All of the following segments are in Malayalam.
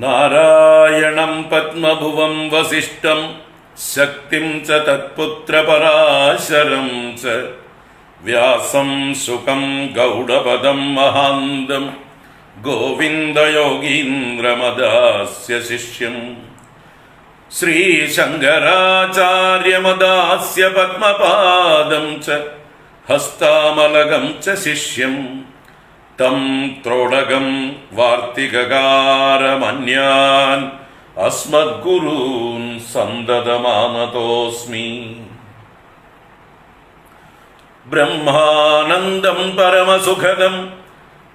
नारायणं पद्मभुवं वसिष्ठं शक्तिं च तत्पुत्रपराशरं च व्यासं सुखं गौडपदं महान्दं गोविन्दयोगीन्द्रमदास्य शिष्यम् श्रीशङ्कराचार्यमदास्य पद्मपादं च हस्तामलगं च शिष्यम् തം ത്രോടകം വാർത്തികകാരമന്യാൻ അസ്മദ്ഗുരൂൻ സന്തതമാനതോസ്മി. ബ്രഹ്മാനന്ദം പരമസുഖദം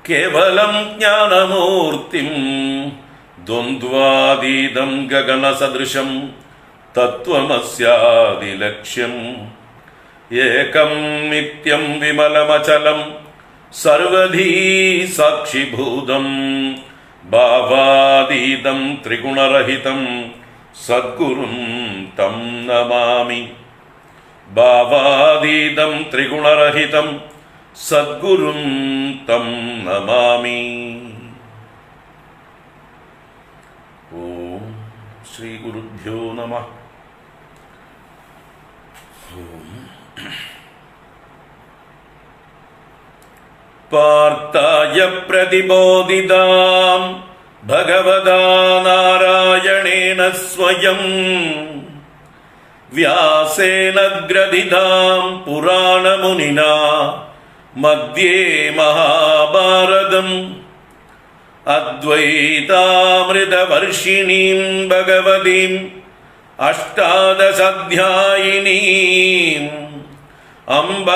കേവലം ജ്ഞാനമൂർത്തിം ദ്വന്ദ്വാതീതം ഗഗനസദൃശം തത്വമസ്യാദിലക്ഷ്യം ഏകം നിത്യം വിമലമചലം सर्वधी साक्षिभूतं भावादीदं त्रिगुणरहितं, सद्गुरुं तं नमामि। भावादीदं त्रिगुणरहितं, सद्गुरुं तं नमामि। ॐ श्रीगुरुभ्यो नमः। पार्थाय प्रतिबोधिताम् भगवदा नारायणेन स्वयम् व्यासेन ग्रथिताम् पुराणमुनिना मध्ये महाभारतम् अद्वैतामृतवर्षिणीम् भगवतीम् अष्टादशाध्यायिनीम् अम्ब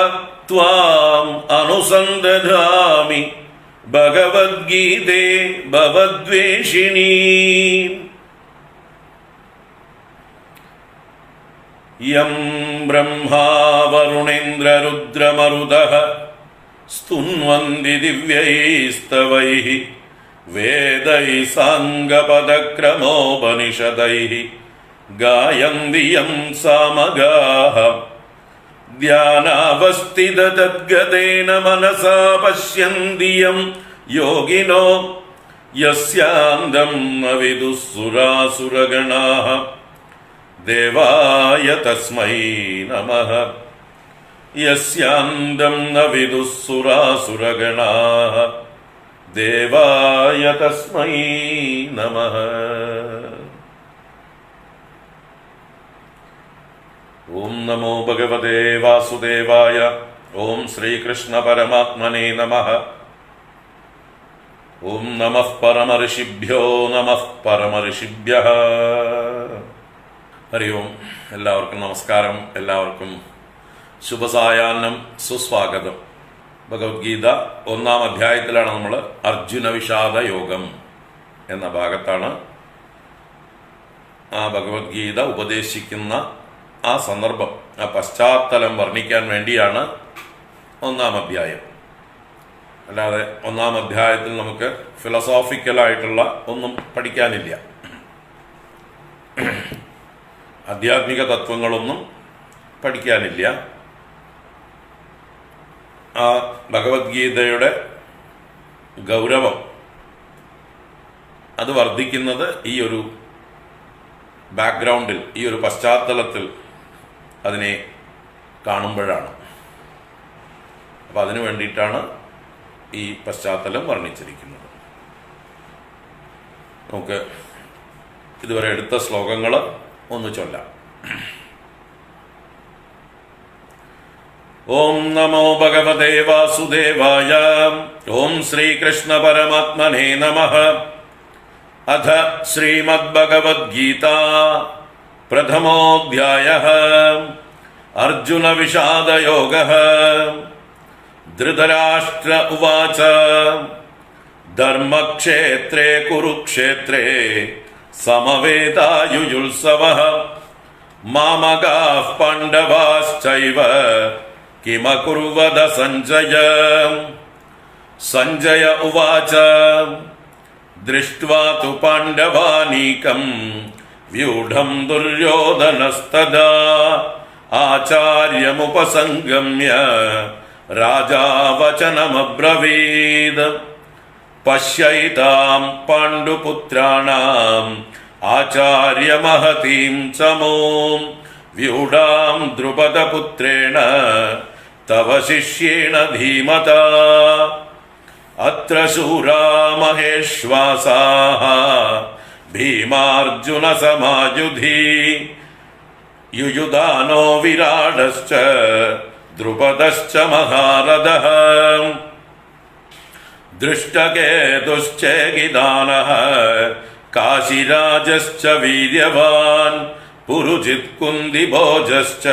त्वाम् अनुसन्दधामि भगवद्गीते भवद्वेषिणी यं ब्रह्मा वरुणेन्द्ररुद्रमरुदः स्तुन्वन्ति दिव्यैस्तवैः वेदैः साङ्गपदक्रमोपनिषदैः गायन्ति यं सामगाः ध्यानावस्थिततद्गतेन मनसा पश्यन्ति यं योगिनो यस्यान्दं न विदुः सुरासुरगणाः देवाय तस्मै नमः। यस्यान्दं न विदुः सुरासुरगणाः देवाय तस्मै नमः ഓം നമോ ഭഗവതേ വാസുദേവായ ഓം ശ്രീകൃഷ്ണ പരമാത്മനേ നമ ഓം നമ പരമഋഷിഭ്യോ നമ പരമഋഷിഭ്യ ഹരി ഓം എല്ലാവർക്കും നമസ്കാരം. എല്ലാവർക്കും ശുഭസായാഹ്നം സുസ്വാഗതം. ഭഗവത്ഗീത ഒന്നാം അധ്യായത്തിലാണ് നമ്മൾ അർജുന വിഷാദ യോഗം എന്ന ഭാഗത്താണ് ആ ഭഗവത്ഗീത ഉപദേശിക്കുന്ന ആ സന്ദർഭം ആ പശ്ചാത്തലം വർണിക്കാൻ വേണ്ടിയാണ് ഒന്നാം അധ്യായം. അല്ലാതെ ഒന്നാം അധ്യായത്തിൽ നമുക്ക് ഫിലോസോഫിക്കലായിട്ടുള്ള ഒന്നും പഠിക്കാനില്ല. ആധ്യാത്മിക തത്വങ്ങളൊന്നും പഠിക്കാനില്ല. ആ ഭഗവത്ഗീതയുടെ ഗൗരവം അത് വർദ്ധിക്കുന്നത് ഈ ഒരു ബാക്ക്ഗ്രൗണ്ടിൽ ഈ ഒരു പശ്ചാത്തലത്തിൽ അതിനെ കാണുമ്പോഴാണ്. അപ്പം അതിനു വേണ്ടിയിട്ടാണ് ഈ പശ്ചാത്തലം വർണിച്ചിരിക്കുന്നത്. നമുക്ക് ഇതുവരെ എടുത്ത ശ്ലോകങ്ങൾ ഒന്ന് ചൊല്ലാം. ഓം നമോ ഭഗവതേ വാസുദേവായ ഓം ശ്രീകൃഷ്ണ പരമാത്മനേ നമഃ. അഥ ശ്രീമദ്ഭഗവദ്ഗീത प्रथमोध्याय अर्जुन विषाद अर्जुनविषादयोगः। धृतराष्ट्र उवाच। धर्म क्षेत्रे कुरुक्षेत्रे समवेदायुयुत्सवः मामगाः पाण्डवाश्चैव किमकुर्वद संजय संजय उवाच। दृष्ट्वा तु पाण्डवानीकम् వ్యూఢం దుర్యోధనస్తదా ఆచార్యముపసంగమ్య రాజావచనమబ్రవీద్. పశ్యైతాం పాండుపుత్రాణం ఆచార్యమహతీం సమోం. వ్యూఢాం ద్రుపదపుత్రేణ తవ శిష్యేణ ధీమత. అత్ర శూరా మహేశ్వాసాః भीमार्जुनसमायुधि युयुदानो विराडश्च द्रुपदश्च महारदः। दृष्टकेतुश्चेकिदानः काशिराजश्च वीर्यवान् पुरुजित्कुन्दिभोजश्च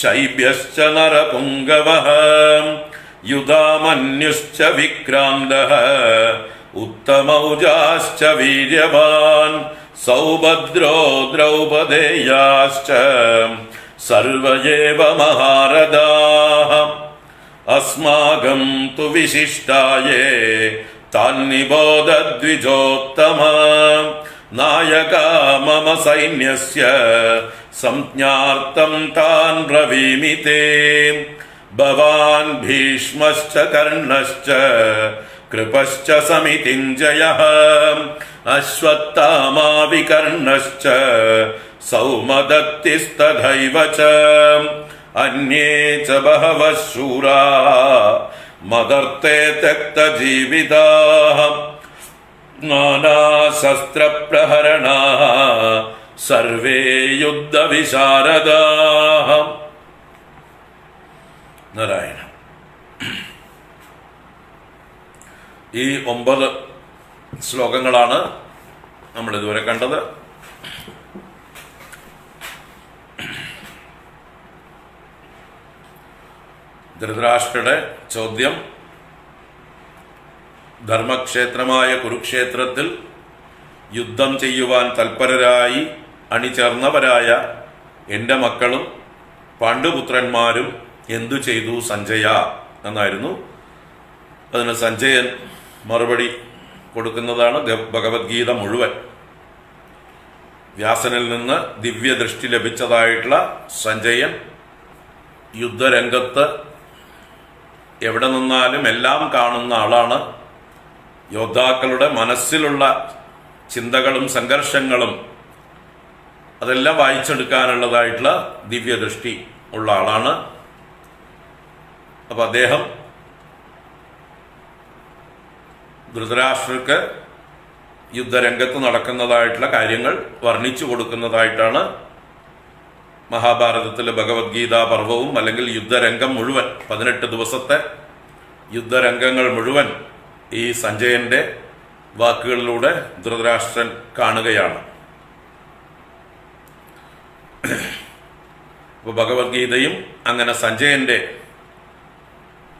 शैभ्यश्च नरपुङ्गवः। युधामन्युश्च विक्रान्तः उत्तमौजाश्च वीर्यवान्, सौभद्रो द्रौपदेयाश्च, सर्व एव महारदाः। अस्माकं तु विशिष्टाये तान्निबोधद्विजोत्तमा। नायका मम सैन्यस्य, संज्ञार्थं तान् ब्रवीमि ते। भवान् भीष्मश्च कर्णश्च कृप्च कृपश्च समितिञ्जयः। अश्वत्थामाविकर्णश्च सौमदत्तिस्तथैव च। अन्ये च बहवः शूरा मदर्ते त्यक्तजीविताः। नानाशस्त्रप्रहरणाः सर्वे युद्धविशारदाः। नारायण। ഈ ഒമ്പത് ശ്ലോകങ്ങളാണ് നമ്മൾ ഇതുവരെ കണ്ടത്. ധൃതരാഷ്ട്രയുടെ ചോദ്യം ധർമ്മക്ഷേത്രമായ കുരുക്ഷേത്രത്തിൽ യുദ്ധം ചെയ്യുവാൻ തൽപരരായി അണിചേർന്നവരായ എന്റെ മക്കളും പാണ്ഡുപുത്രന്മാരും എന്തു ചെയ്തു സഞ്ജയ? എന്നായിരുന്നു. അതിന് സഞ്ജയൻ മറുപടി കൊടുക്കുന്നതാണ് ഭഗവത്ഗീത മുഴുവൻ. വ്യാസനിൽ നിന്ന് ദിവ്യദൃഷ്ടി ലഭിച്ചതായിട്ടുള്ള സഞ്ജയൻ യുദ്ധരംഗത്ത് എവിടെ നിന്നാലും എല്ലാം കാണുന്ന ആളാണ്. യോദ്ധാക്കളുടെ മനസ്സിലുള്ള ചിന്തകളും സംഘർഷങ്ങളും അതെല്ലാം വായിച്ചെടുക്കാനുള്ളതായിട്ടുള്ള ദിവ്യദൃഷ്ടി ഉള്ള ആളാണ്. അപ്പോൾ അദ്ദേഹം ധൃതരാഷ്ട്രക്ക് യുദ്ധരംഗത്ത് നടക്കുന്നതായിട്ടുള്ള കാര്യങ്ങൾ വർണിച്ചു കൊടുക്കുന്നതായിട്ടാണ് മഹാഭാരതത്തിലെ ഭഗവത്ഗീതാ പർവവും അല്ലെങ്കിൽ യുദ്ധരംഗം മുഴുവൻ പതിനെട്ട് ദിവസത്തെ യുദ്ധരംഗങ്ങൾ മുഴുവൻ ഈ സഞ്ജയന്റെ വാക്കുകളിലൂടെ ധൃതരാഷ്ട്രൻ കാണുകയാണ്. അപ്പോൾ ഭഗവത്ഗീതയും അങ്ങനെ സഞ്ജയന്റെ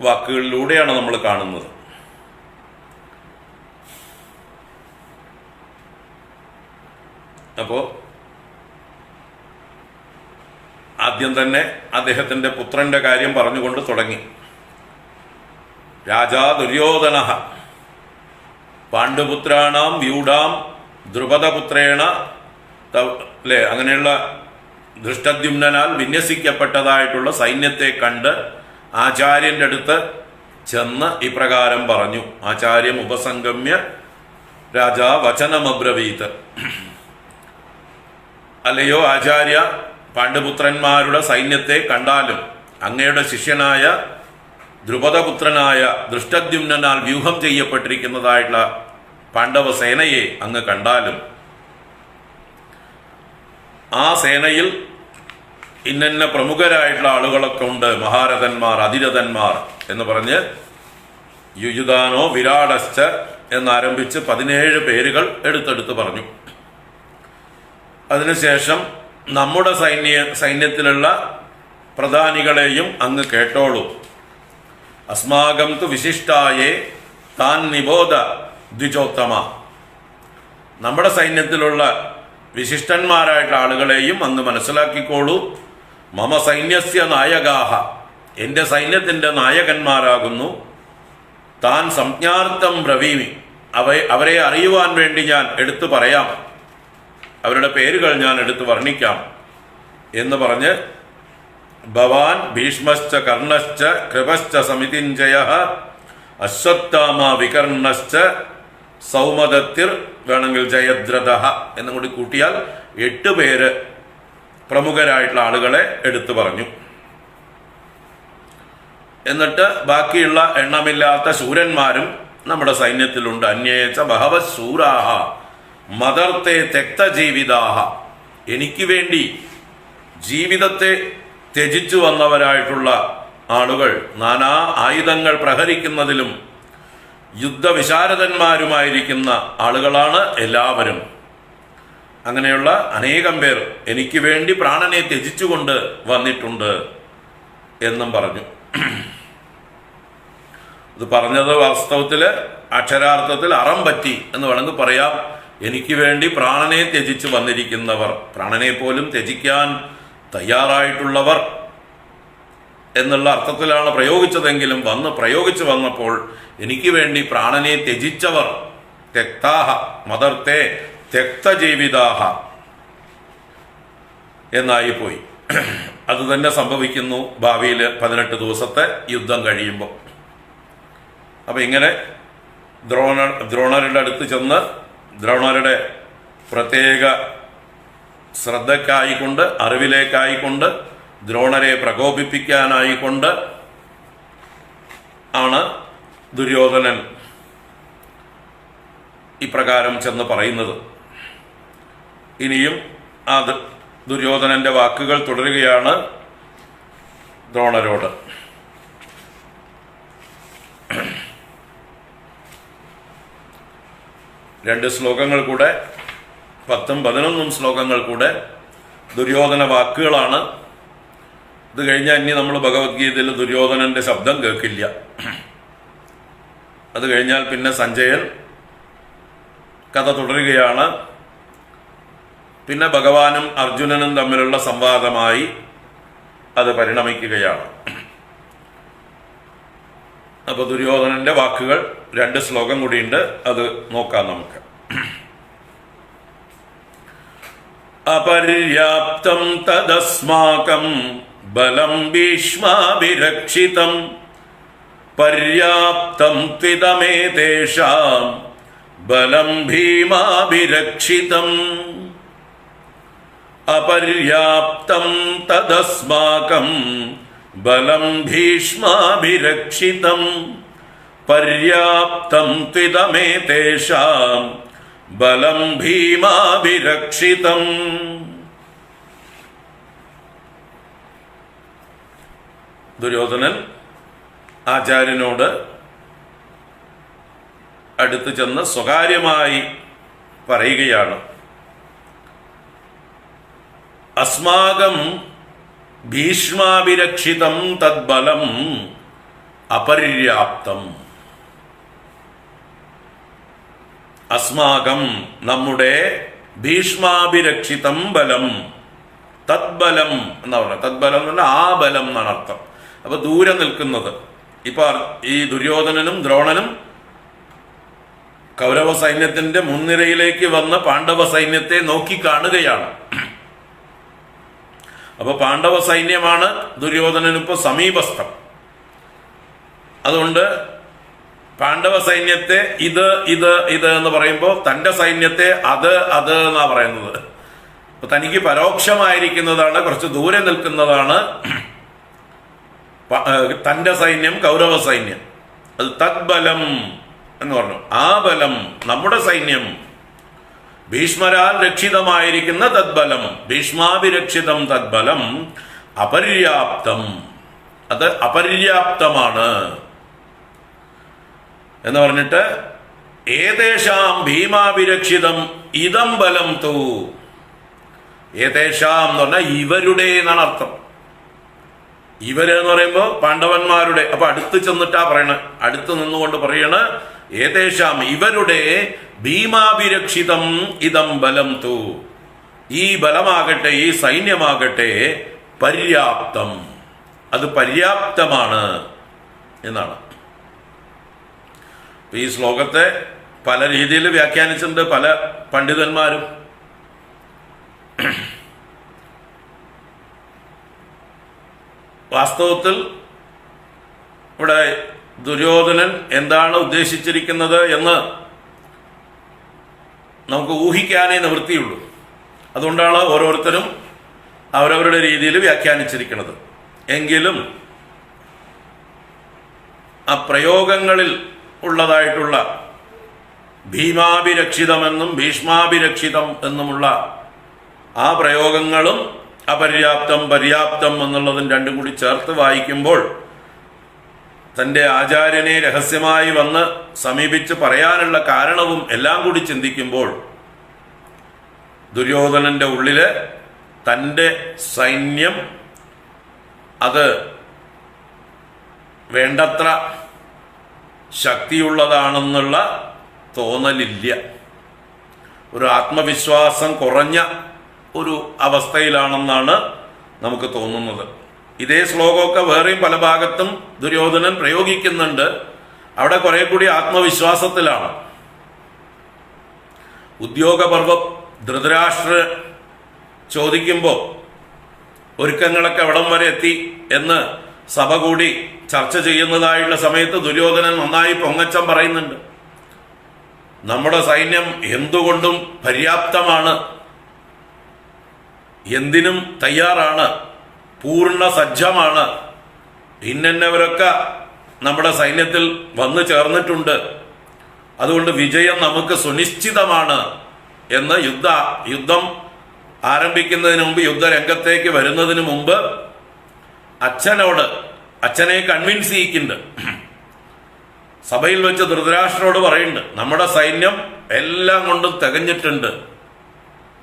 വാക്കുകളിലൂടെയാണ് നമ്മൾ കാണുന്നത്. അപ്പോ ആദ്യം തന്നെ അദ്ദേഹത്തിന്റെ പുത്രന്റെ കാര്യം പറഞ്ഞുകൊണ്ട് തുടങ്ങി. രാജാ ദുര്യോധന. പാണ്ഡുപുത്രാണാം വ്യൂഢാം ദ്രുപദപുത്രേണ അല്ലെ അല്ലേ അങ്ങനെയുള്ള ദൃഷ്ടദ്യുമ്നാൽ വിന്യസിക്കപ്പെട്ടതായിട്ടുള്ള സൈന്യത്തെ കണ്ട് ആചാര്യന്റെ അടുത്ത് ചെന്ന് ഇപ്രകാരം പറഞ്ഞു. ആചാര്യം ഉപസംഗമ്യ രാജാ വചനമബ്രവീത്. അല്ലയോ ആചാര്യ പാണ്ഡുപുത്രന്മാരുടെ സൈന്യത്തെ കണ്ടാലും അങ്ങയുടെ ശിഷ്യനായ ദ്രുപദപുത്രനായ ദൃഷ്ടദ്യുമ്നാൽ വ്യൂഹം ചെയ്യപ്പെട്ടിരിക്കുന്നതായിട്ടുള്ള പാണ്ഡവ സേനയെ അങ്ങ് കണ്ടാലും ആ സേനയിൽ ഇന്നന്ന പ്രമുഖരായിട്ടുള്ള ആളുകളൊക്കെ ഉണ്ട്. മഹാരഥന്മാർ അതിരഥന്മാർ എന്ന് പറഞ്ഞ് യുയുദാനോ വിരാടശ്ച എന്നാരംഭിച്ച് പതിനേഴ് പേരുകൾ എടുത്തെടുത്ത് പറഞ്ഞു. അതിനുശേഷം നമ്മുടെ സൈന്യ സൈന്യത്തിലുള്ള പ്രധാനികളെയും അങ്ങ് കേട്ടോളൂ. അസ്മാകം തു വിശിഷ്ടായേ താൻ നിബോധ ദ്വിജോത്തമ. നമ്മുടെ സൈന്യത്തിലുള്ള വിശിഷ്ടന്മാരായിട്ടുള്ള ആളുകളെയും അങ്ങ് മനസ്സിലാക്കിക്കോളൂ. മമ സൈന്യസ്യ നായകാഹ. എന്റെ സൈന്യത്തിന്റെ നായകന്മാരാകുന്നു. താൻ സംജ്ഞാർത്ഥം ബ്രവീമി. അവ അവരെ അറിയുവാൻ വേണ്ടി ഞാൻ എടുത്തു പറയാം. അവരുടെ പേരുകൾ ഞാൻ എടുത്തു വർണിക്കാം എന്ന് പറഞ്ഞ് ഭവാൻ ഭീഷ്മശ്ച കർണശ്ച കൃപശ്ച സമിതിഞ്ജയ അശ്വത്ഥാമ വികർണശ്ച സൗമദത്തിർ വേണമെങ്കിൽ ജയദ്രഥ എന്നും കൂടി കൂട്ടിയാൽ എട്ട് പേര് പ്രമുഖരായിട്ടുള്ള ആളുകളെ എടുത്തു പറഞ്ഞു. എന്നിട്ട് ബാക്കിയുള്ള എണ്ണമില്ലാത്ത ശൂരന്മാരും നമ്മുടെ സൈന്യത്തിലുണ്ട്. അന്യേച്ച ബഹവ ശൂരാഹ. മദർത്തെ തെക്തജീവിതാഹ എനിക്ക് വേണ്ടി ജീവിതത്തെ ത്യജിച്ചു വന്നവരായിട്ടുള്ള ആളുകൾ നാനാ ആയുധങ്ങൾ പ്രഹരിക്കുന്നതിലും യുദ്ധവിശാരദന്മാരുമായിരിക്കുന്ന ആളുകളാണ് എല്ലാവരും. അങ്ങനെയുള്ള അനേകം പേർ എനിക്ക് വേണ്ടി പ്രാണനെ ത്യജിച്ചുകൊണ്ട് വന്നിട്ടുണ്ട് എന്നും പറഞ്ഞു. ഇത് പറഞ്ഞത് വാസ്തവത്തിൽ അക്ഷരാർത്ഥത്തിൽ അറം പറ്റി എന്ന് വേണമെങ്കിൽ പറയാം. എനിക്ക് വേണ്ടി പ്രാണനെ ത്യജിച്ച് വന്നിരിക്കുന്നവർ പ്രാണനെ പോലും ത്യജിക്കാൻ തയ്യാറായിട്ടുള്ളവർ എന്നുള്ള അർത്ഥത്തിലാണ് പ്രയോഗിച്ചതെങ്കിലും വന്ന് പ്രയോഗിച്ചു വന്നപ്പോൾ എനിക്ക് വേണ്ടി പ്രാണനെ ത്യജിച്ചവർ തെക്താഹ മദർത്തെ തെക്തജീവിതാഹ എന്നായി പോയി അത് തന്നെ സംഭവിക്കുന്നു ഭാവിയിൽ പതിനെട്ട് ദിവസത്തെ യുദ്ധം കഴിയുമ്പോൾ അപ്പൊ ഇങ്ങനെ ദ്രോണ ദ്രോണരുടെ അടുത്ത് ചെന്ന് ദ്രോണരുടെ പ്രത്യേക ശ്രദ്ധക്കായിക്കൊണ്ട് അറിവിലേക്കായിക്കൊണ്ട് ദ്രോണരെ പ്രകോപിപ്പിക്കാനായിക്കൊണ്ട് ആണ് ദുര്യോധനൻ ഇപ്രകാരം ചെന്ന് പറയുന്നത്. ഇനിയും ആ ദുര്യോധനന്റെ വാക്കുകൾ തുടരുകയാണ് ദ്രോണരോട്. രണ്ട് ശ്ലോകങ്ങൾ കൂടെ പത്തും പതിനൊന്നും ശ്ലോകങ്ങൾ കൂടെ ദുര്യോധന വാക്കുകളാണ്. ഇത് കഴിഞ്ഞാൽ ഇനി നമ്മൾ ഭഗവത്ഗീതയിൽ ദുര്യോധനന്റെ ശബ്ദം കേൾക്കില്ല. അത് കഴിഞ്ഞാൽ പിന്നെ സഞ്ജയൻ കഥ തുടരുകയാണ്. പിന്നെ ഭഗവാനും അർജുനനും തമ്മിലുള്ള സംവാദമായി അത് പരിണമിക്കുകയാണ്. അപ്പൊ ദുര്യോധനന്റെ വാക്കുകൾ രണ്ട് ശ്ലോകം കൂടിയുണ്ട്. അത് നോക്കാം നമുക്ക്. അപര്യാപ്തം തദസ്മാകം ബലം ഭീഷ്മാഭിരക്ഷിതം. പര്യാപ്തം ത്വിതമേതേഷാം ബലം ഭീമാഭിരക്ഷിതം. അപര്യാപ്തം തദസ്മാകം ബലം ഭീഷ്മാഭിരക്ഷിതം പര്യാപ്തം ത്വിതമേതേഷാം ബലം ഭീമാഭിരക്ഷിതം. ദുര്യോധനൻ ആചാര്യനോട് അടുത്തു ചെന്ന് സ്വകാര്യമായി പറയുകയാണ്. അസ്മാകം ഭീഷ്മാഭിരക്ഷിതം തദ്ബലം അപര്യാപ്തം. അസ്മാകം നമ്മുടെ ഭീഷ്മാഭിരക്ഷിതം ബലം തദ്ബലം എന്നാ പറഞ്ഞ തദ്ബലം എന്ന് പറഞ്ഞാൽ ആ ബലം എന്നാണ് അർത്ഥം. അപ്പൊ ദൂരെ നിൽക്കുന്നത്. ഇപ്പൊ ഈ ദുര്യോധനനും ദ്രോണനും കൗരവ സൈന്യത്തിന്റെ മുൻനിരയിലേക്ക് വന്ന പാണ്ഡവ സൈന്യത്തെ നോക്കി കാണുകയാണ്. അപ്പൊ പാണ്ഡവ സൈന്യമാണ് ദുര്യോധനനിപ്പോ സമീപസ്ഥം. അതുകൊണ്ട് പാണ്ഡവ സൈന്യത്തെ ഇത് ഇത് ഇത് എന്ന് പറയുമ്പോൾ തന്റെ സൈന്യത്തെ അത് അത് എന്നാ പറയുന്നത്? അപ്പൊ തനിക്ക് പരോക്ഷമായിരിക്കുന്നതാണ് കുറച്ച് ദൂരെ നിൽക്കുന്നതാണ് തന്റെ സൈന്യം കൗരവ സൈന്യം. അത് തദ്ബലം എന്ന് പറഞ്ഞു. ആ ബലം നമ്മുടെ സൈന്യം ഭീഷ്മരാൽ രക്ഷിതമായിരിക്കുന്ന തദ്ബലം. ഭീഷ്മാഭിരക്ഷിതം തദ്ബലം അപര്യാപ്തം. അത് അപര്യാപ്തമാണ്. എന്ന് പറഞ്ഞിട്ട് ഏതേഷാം ഭീമാഭിരക്ഷിതം ഇതം ബലം തൂ. ഏതേഷാം എന്ന് പറഞ്ഞാൽ ഇവരുടെ എന്നാണ് അർത്ഥം. ഇവർ എന്ന് പറയുമ്പോൾ പാണ്ഡവന്മാരുടെ അപ്പൊ അടുത്ത് ചെന്നിട്ടാ പറയണ. അടുത്ത് നിന്നുകൊണ്ട് പറയണ ഏതേഷാം ഇവരുടെ ഭീമാഭിരക്ഷിതം ഇതം ബലം തു. ഈ ബലമാകട്ടെ ഈ സൈന്യമാകട്ടെ പര്യാപ്തം. അത് പര്യാപ്തമാണ് എന്നാണ്. ഈ ശ്ലോകത്തെ പല രീതിയിൽ വ്യാഖ്യാനിച്ചിട്ടുണ്ട് പല പണ്ഡിതന്മാരും. വാസ്തവത്തിൽ ഇവിടെ ദുര്യോധനൻ എന്താണ് ഉദ്ദേശിച്ചിരിക്കുന്നത് എന്ന് നമുക്ക് ഊഹിക്കാനേ നിവൃത്തിയുള്ളൂ. അതുകൊണ്ടാണ് ഓരോരുത്തരും അവരവരുടെ രീതിയിൽ വ്യാഖ്യാനിച്ചിരിക്കുന്നത്. എങ്കിലും ആ പ്രയോഗങ്ങളിൽ ഉള്ളതായിട്ടുള്ള ഭീമാഭിരക്ഷിതമെന്നും ഭീഷ്മാഭിരക്ഷിതം എന്നുമുള്ള ആ പ്രയോഗങ്ങളും അപര്യാപ്തം പര്യാപ്തം എന്നുള്ളതും രണ്ടും കൂടി ചേർത്ത് വായിക്കുമ്പോൾ തന്റെ ആചാര്യനെ രഹസ്യമായി വന്ന് സമീപിച്ച് പറയാനുള്ള കാരണവും എല്ലാം കൂടി ചിന്തിക്കുമ്പോൾ ദുര്യോധനന്റെ ഉള്ളിൽ തന്റെ സൈന്യം അത് വേണ്ടത്ര ശക്തിയുള്ളതാണെന്നുള്ള തോന്നലില്ല. ഒരു ആത്മവിശ്വാസം കുറഞ്ഞ ഒരു അവസ്ഥയിലാണെന്നാണ് നമുക്ക് തോന്നുന്നത്. ഇതേ ശ്ലോകമൊക്കെ വേറെയും പല ഭാഗത്തും ദുര്യോധനൻ പ്രയോഗിക്കുന്നുണ്ട്. അവിടെ കുറെ കൂടി ആത്മവിശ്വാസത്തിലാണ്. ഉദ്യോഗപർവം ധൃതരാഷ്ട്ര ചോദിക്കുമ്പോൾ ഒരുക്കങ്ങളൊക്കെ എവിടം വരെ എത്തി എന്ന് സഭ കൂടി ചർച്ച ചെയ്യുന്നതായുള്ള സമയത്ത് ദുര്യോധനൻ നന്നായി പൊങ്ങച്ചം പറയുന്നുണ്ട്. നമ്മുടെ സൈന്യം എന്തുകൊണ്ടും പര്യാപ്തമാണ് എന്തിനും തയ്യാറാണ് പൂർണ സജ്ജമാണ്. ഇന്നവരൊക്കെ നമ്മുടെ സൈന്യത്തിൽ വന്നു ചേർന്നിട്ടുണ്ട്. അതുകൊണ്ട് വിജയം നമുക്ക് സുനിശ്ചിതമാണ് എന്ന് യുദ്ധ യുദ്ധം ആരംഭിക്കുന്നതിന് മുമ്പ് യുദ്ധരംഗത്തേക്ക് വരുന്നതിന് മുമ്പ് അച്ഛനോട് അച്ഛനെ കൺവിൻസ് ചെയ്യിക്കുന്നുണ്ട്. സഭയിൽ വെച്ച് ധൃതരാഷ്ട്രോട് പറയുന്നുണ്ട് നമ്മുടെ സൈന്യം എല്ലാം കൊണ്ടും തികഞ്ഞിട്ടുണ്ട്.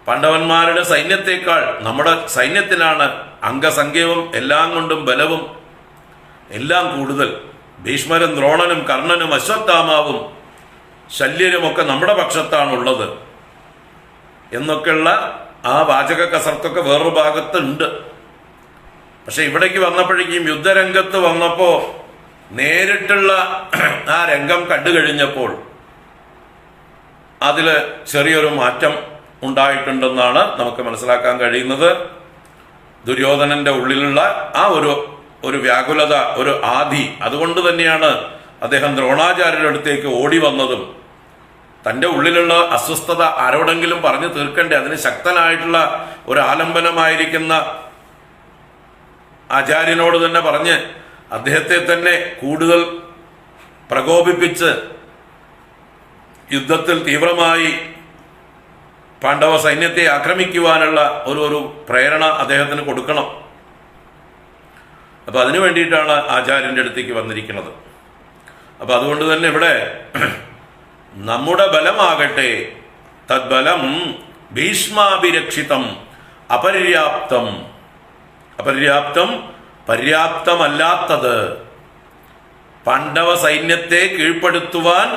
പാണ്ഡവന്മാരുടെ സൈന്യത്തെക്കാൾ നമ്മുടെ സൈന്യത്തിനാണ് അംഗസംഖ്യവും എല്ലാം കൊണ്ടും ബലവും എല്ലാം കൂടുതൽ. ഭീഷ്മരും ദ്രോണനും കർണനും അശ്വത്ഥാമാവും ശല്യരുമൊക്കെ നമ്മുടെ പക്ഷത്താണുള്ളത്. എന്നൊക്കെയുള്ള ആ വാചക കസർത്തൊക്കെ വേറൊരു ഭാഗത്തുണ്ട്. പക്ഷെ ഇവിടേക്ക് വന്നപ്പോഴേക്കും യുദ്ധരംഗത്ത് വന്നപ്പോ നേരിട്ടുള്ള ആ രംഗം കണ്ടു കഴിഞ്ഞപ്പോൾ അതിൽ ചെറിയൊരു മാറ്റം ഉണ്ടായിട്ടുണ്ടെന്നാണ് നമുക്ക് മനസ്സിലാക്കാൻ കഴിയുന്നത്. ദുര്യോധനന്റെ ഉള്ളിലുള്ള ആ ഒരു ഒരു വ്യാകുലത ഒരു ആധി അതുകൊണ്ട് തന്നെയാണ് അദ്ദേഹം ദ്രോണാചാര്യരുടെ അടുത്തേക്ക് ഓടി വന്നതും. തന്റെ ഉള്ളിലുള്ള അസ്വസ്ഥത ആരോടെങ്കിലും പറഞ്ഞു തീർക്കണ്ടേ? അതിന് ശക്തനായിട്ടുള്ള ഒരു ആലംബനമായിരിക്കുന്ന ആചാര്യനോട് തന്നെ പറഞ്ഞ് അദ്ദേഹത്തെ തന്നെ കൂടുതൽ പ്രകോപിപ്പിച്ച് യുദ്ധത്തിൽ തീവ്രമായി പാണ്ഡവ സൈന്യത്തെ ആക്രമിക്കുവാനുള്ള ഒരു ഒരു പ്രേരണ അദ്ദേഹത്തിന് കൊടുക്കണം. അപ്പൊ അതിനു വേണ്ടിയിട്ടാണ് ആചാര്യന്റെ അടുത്തേക്ക് വന്നിരിക്കുന്നത്. അപ്പൊ അതുകൊണ്ട് തന്നെ ഇവിടെ നമ്മുടെ ബലമാകട്ടെ തദ്ബലം ഭീഷ്മാഭിരക്ഷിതം അപര്യാപ്തം. അപര്യാപ്തം പര്യാപ്തമല്ലാത്തത് പാണ്ഡവ സൈന്യത്തെ കീഴ്പ്പെടുത്തുവാൻ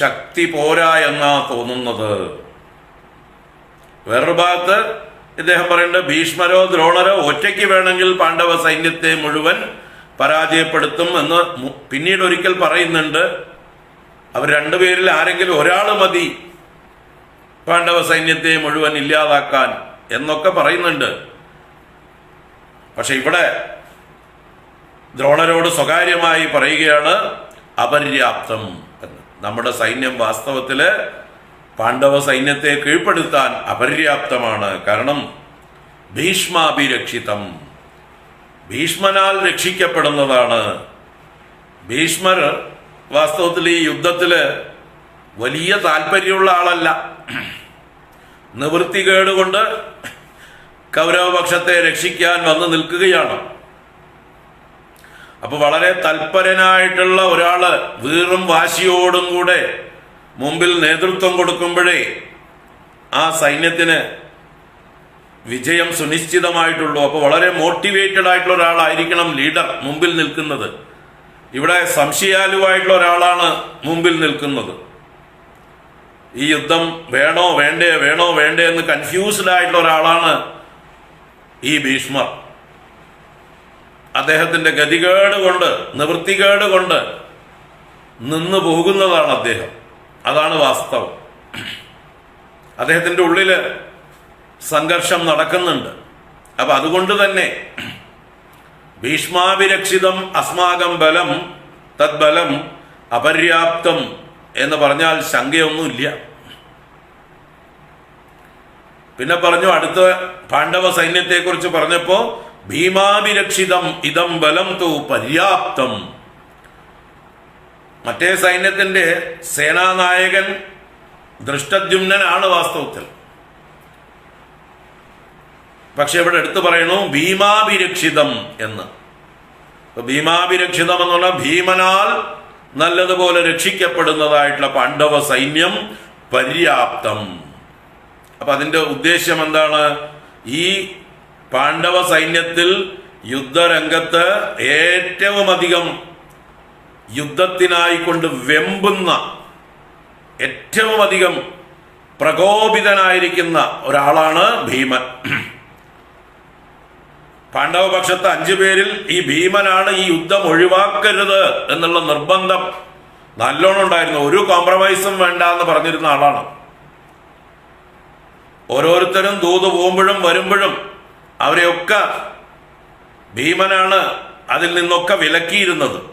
ശക്തി പോരാ എന്നാ തോന്നുന്നത്. വേറൊരു ഭാഗത്ത് ഇദ്ദേഹം പറയുന്നത് ഭീഷ്മരോ ദ്രോണരോ ഒറ്റയ്ക്ക് വേണമെങ്കിൽ പാണ്ഡവ സൈന്യത്തെ മുഴുവൻ പരാജയപ്പെടുത്തും എന്ന് പിന്നീട് ഒരിക്കൽ പറയുന്നുണ്ട്. അവർ രണ്ടുപേരിൽ ആരെങ്കിലും ഒരാൾ മതി പാണ്ഡവ സൈന്യത്തെ മുഴുവൻ ഇല്ലാതാക്കാൻ എന്നൊക്കെ പറയുന്നുണ്ട്. പക്ഷെ ഇവിടെ ദ്രോണരോട് സ്വകാര്യമായി പറയുകയാണ് അപര്യാപ്തം എന്ന്. നമ്മുടെ സൈന്യം വാസ്തവത്തിൽ പാണ്ഡവ സൈന്യത്തെ കീഴ്പ്പെടുത്താൻ അപര്യാപ്തമാണ്. കാരണം ഭീഷ്മാഭിരക്ഷിതം. ഭീഷ്മനാൽ രക്ഷിക്കപ്പെടുന്നതാണ്. ഭീഷ്മർ വാസ്തവത്തിൽ ഈ യുദ്ധത്തിൽ വലിയ താല്പര്യമുള്ള ആളല്ല. നിവൃത്തി കേടുകൊണ്ട് കൗരവപക്ഷത്തെ രക്ഷിക്കാൻ വന്നു നിൽക്കുകയാണ്. അപ്പൊ വളരെ തൽപരനായിട്ടുള്ള ഒരാൾ വീറും വാശിയോടും കൂടെ മുമ്പിൽ നേതൃത്വം കൊടുക്കുമ്പോഴേ ആ സൈന്യത്തിന് വിജയം സുനിശ്ചിതമായിട്ടുള്ളൂ. അപ്പൊ വളരെ മോട്ടിവേറ്റഡ് ആയിട്ടുള്ള ഒരാളായിരിക്കണം ലീഡർ മുമ്പിൽ നിൽക്കുന്നത്. ഇവിടെ സംശയാലുവായിട്ടുള്ള ഒരാളാണ് മുമ്പിൽ നിൽക്കുന്നത്. ഈ യുദ്ധം വേണോ വേണ്ടേ വേണോ വേണ്ടേ എന്ന് കൺഫ്യൂസ്ഡ് ആയിട്ടുള്ള ഒരാളാണ് ഈ ഭീഷ്മർ. അദ്ദേഹത്തിന്റെ ഗതികേട് കൊണ്ട് നിവൃത്തികേട് കൊണ്ട് നിന്നു പോകുന്നതാണ് അദ്ദേഹം. അതാണ് വാസ്തവം. അദ്ദേഹത്തിന്റെ ഉള്ളിൽ സംഘർഷം നടക്കുന്നുണ്ട്. അപ്പൊ അതുകൊണ്ട് തന്നെ ഭീഷ്മാഭിരക്ഷിതം അസ്മാകം ബലം തദ്ബലം അപര്യാപ്തം എന്ന് പറഞ്ഞാൽ ശങ്കയൊന്നുമില്ല. പിന്നെ പറഞ്ഞു അടുത്ത പാണ്ഡവ സൈന്യത്തെക്കുറിച്ച് പറഞ്ഞപ്പോ ഭീമാവിരക്ഷിതം ഇതം ബലം തു പര്യാപ്തം. മറ്റേ സൈന്യത്തിന്റെ സേനാനായകൻ ദൃഷ്ടദ്യുമ്നനാണ് വാസ്തവത്തിൽ. പക്ഷെ ഇവിടെ എടുത്തു പറയുന്നു ഭീമാഭിരക്ഷിതം എന്ന്. ഭീമാഭിരക്ഷിതം എന്നുള്ള ഭീമനാൽ നല്ലതുപോലെ രക്ഷിക്കപ്പെടുന്നതായിട്ടുള്ള പാണ്ഡവ സൈന്യം പര്യാപ്തം. അപ്പൊ അതിന്റെ ഉദ്ദേശ്യം എന്താണ്? ഈ പാണ്ഡവ സൈന്യത്തിൽ യുദ്ധരംഗത്ത് ഏറ്റവും അധികം യുദ്ധത്തിനായി കൊണ്ട് വെമ്പുന്ന ഏറ്റവും അധികം പ്രകോപിതനായിരിക്കുന്ന ഒരാളാണ് ഭീമൻ. പാണ്ഡവപക്ഷത്തെ അഞ്ചു പേരിൽ ഈ ഭീമനാണ് ഈ യുദ്ധം ഒഴിവാക്കരുത് എന്നുള്ള നിർബന്ധം നല്ലോണം ഉണ്ടായിരുന്നു. ഒരു കോംപ്രമൈസും വേണ്ട എന്ന് പറഞ്ഞിരുന്ന ആളാണ്. ഓരോരുത്തരും ദൂത് പോകുമ്പോഴും വരുമ്പോഴും അവരെയൊക്കെ ഭീമനാണ് അതിൽ നിന്നൊക്കെ വിലക്കിയിരുന്നത്.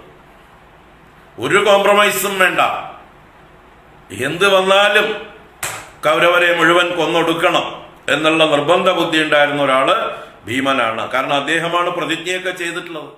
ഒരു കോംപ്രമൈസും വേണ്ട. എന്ത് വന്നാലും കൗരവരെ മുഴുവൻ കൊന്നൊടുക്കണം എന്നുള്ള നിർബന്ധ ബുദ്ധി ഉണ്ടായിരുന്ന ഒരാൾ ഭീമനാണ്. കാരണം അദ്ദേഹമാണ് പ്രതിജ്ഞയൊക്കെ ചെയ്തിട്ടുള്ളത്.